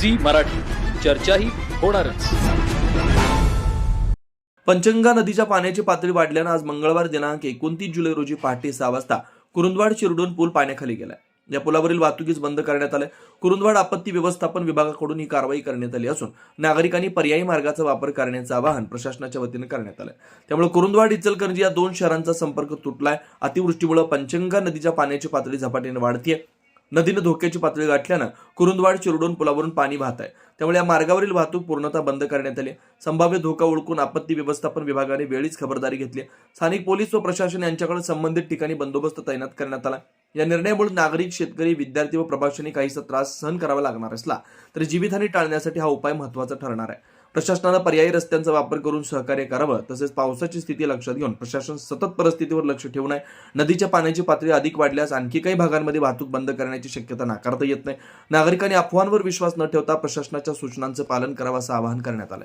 Zee Marathi. चर्चाही होणारच. पंचगंगा नदीच्या पाण्याची पातळी वाढल्यानं आज मंगळवार दिनांक एकोणतीस जुलै रोजी पहाटे सहा वाजता कुरुंदवाड चिरडून पूल पाण्याखाली गेलाय. या पुलावरील वाहतुकीस बंद करण्यात आलंय. कुरुंदवाड आपत्ती व्यवस्थापन विभागाकडून ही कारवाई करण्यात आली असून नागरिकांनी पर्यायी मार्गाचा वापर करण्याचं आवाहन प्रशासनाच्या वतीनं करण्यात आलंय. त्यामुळे कुरुंदवाड इचलकरंजी या दोन शहरांचा संपर्क तुटलाय. अतिवृष्टीमुळे पंचगंगा नदीच्या पाण्याची पातळी झपाट्याने वाढतीये. नदीनं धोक्याची पातळी गाठल्यानं कुरुंदवाड चिरडून पुलावरून पाणी वाहत आहे. त्यामुळे या मार्गावरील वाहतूक पूर्णतः बंद करण्यात आली संभाव्य धोका ओळखून आपत्ती व्यवस्थापन विभागाने वेळीच खबरदारी घेतली स्थानिक पोलीस व प्रशासन यांच्याकडे संबंधित ठिकाणी बंदोबस्त तैनात करण्यात आला या निर्णयामुळे नागरिक शेतकरी विद्यार्थी व प्रभाषणी काहीसा त्रास सहन करावा लागणार असला तरी जीवितहानी टाळण्यासाठी हा उपाय महत्त्वाचा ठरणार आहे. प्रशासनानं पर्यायी रस्त्यांचा वापर करून सहकार्य करावं तसेच पावसाची स्थिती लक्षात घेऊन प्रशासन सतत परिस्थितीवर लक्ष ठेवून आहे नदीच्या पाण्याची पातळी अधिक वाढल्यास आणखी काही भागांमध्ये वाहतूक बंद करण्याची शक्यता नाकारता येत नाही. नागरिकांनी अफवांवर विश्वास न ठेवता प्रशासनाच्या सूचनांचं पालन करावं असं आवाहन करण्यात आलं